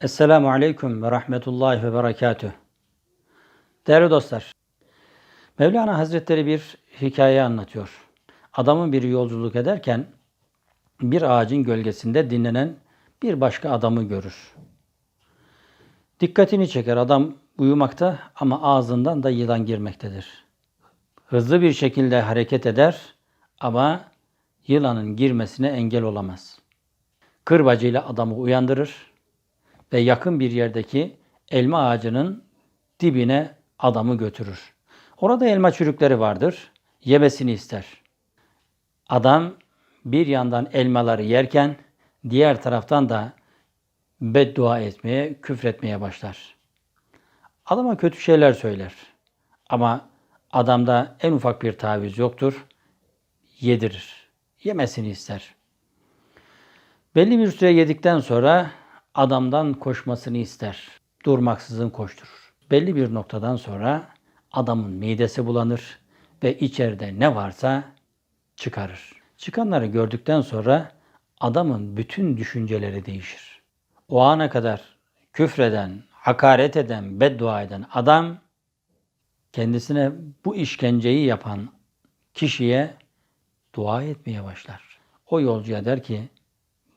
Esselamu Aleyküm ve Rahmetullahi ve Berekatüh. Değerli dostlar, Mevlana Hazretleri bir hikaye anlatıyor. Adamın biri yolculuk ederken bir ağacın gölgesinde dinlenen bir başka adamı görür. Dikkatini çeker. Adam uyumakta ama ağzından da yılan girmektedir. Hızlı bir şekilde hareket eder ama yılanın girmesine engel olamaz. Kırbacıyla adamı uyandırır ve yakın bir yerdeki elma ağacının dibine adamı götürür. Orada elma çürükleri vardır. Yemesini ister. Adam bir yandan elmaları yerken diğer taraftan da beddua etmeye, küfretmeye başlar. Adama kötü şeyler söyler. Ama adamda en ufak bir taviz yoktur. Yedirir. Yemesini ister. Belli bir süre yedikten sonra adamdan koşmasını ister. Durmaksızın koşturur. Belli bir noktadan sonra adamın midesi bulanır ve içeride ne varsa çıkarır. Çıkanları gördükten sonra adamın bütün düşünceleri değişir. O ana kadar küfreden, hakaret eden, beddua eden adam kendisine bu işkenceyi yapan kişiye dua etmeye başlar. O yolcuya der ki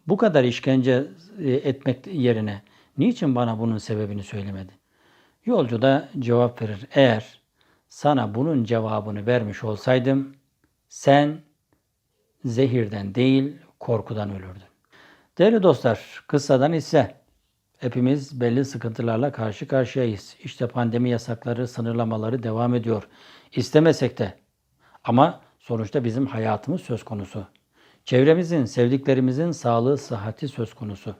bu kadar işkence e, etmek yerine niçin bana bunun sebebini söylemedi? Yolcu da cevap verir. Eğer sana bunun cevabını vermiş olsaydım sen zehirden değil korkudan ölürdün. Değerli dostlar, kıssadan ise hepimiz belli sıkıntılarla karşı karşıyayız. İşte pandemi yasakları, sınırlamaları devam ediyor. İstemesek de ama sonuçta bizim hayatımız söz konusu. Çevremizin, sevdiklerimizin sağlığı, sıhhati söz konusu.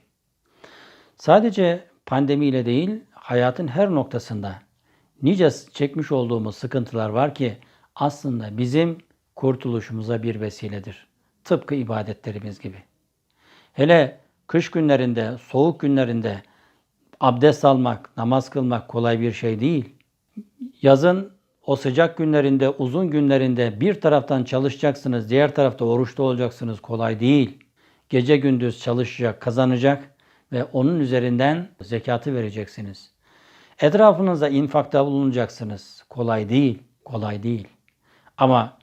Sadece pandemiyle değil, hayatın her noktasında nice çekmiş olduğumuz sıkıntılar var ki aslında bizim kurtuluşumuza bir vesiledir. Tıpkı ibadetlerimiz gibi. Hele kış günlerinde, soğuk günlerinde abdest almak, namaz kılmak kolay bir şey değil. Yazın o sıcak günlerinde, uzun günlerinde bir taraftan çalışacaksınız, diğer tarafta oruçta olacaksınız kolay değil. Gece gündüz çalışacak, kazanacak ve onun üzerinden zekatı vereceksiniz. Etrafınıza infakta bulunacaksınız. Kolay değil, kolay değil. Ama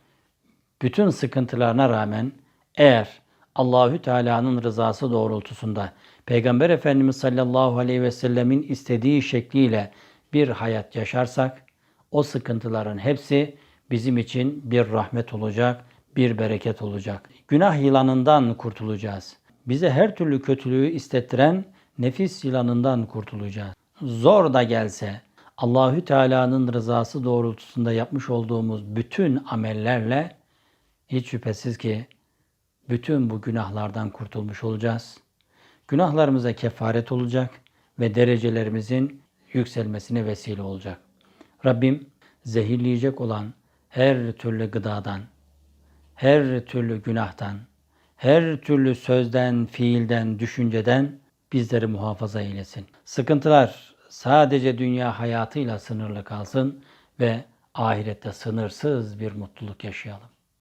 bütün sıkıntılarına rağmen eğer Allahü Teala'nın rızası doğrultusunda Peygamber Efendimiz sallallahu aleyhi ve sellemin istediği şekliyle bir hayat yaşarsak o sıkıntıların hepsi bizim için bir rahmet olacak, bir bereket olacak. Günah yılanından kurtulacağız. Bize her türlü kötülüğü istettiren nefis yılanından kurtulacağız. Zor da gelse Allahü Teala'nın rızası doğrultusunda yapmış olduğumuz bütün amellerle hiç şüphesiz ki bütün bu günahlardan kurtulmuş olacağız. Günahlarımıza kefaret olacak ve derecelerimizin yükselmesine vesile olacak. Rabbim zehirleyecek olan her türlü gıdadan, her türlü günahtan, her türlü sözden, fiilden, düşünceden bizleri muhafaza eylesin. Sıkıntılar sadece dünya hayatıyla sınırlı kalsın ve ahirette sınırsız bir mutluluk yaşayalım.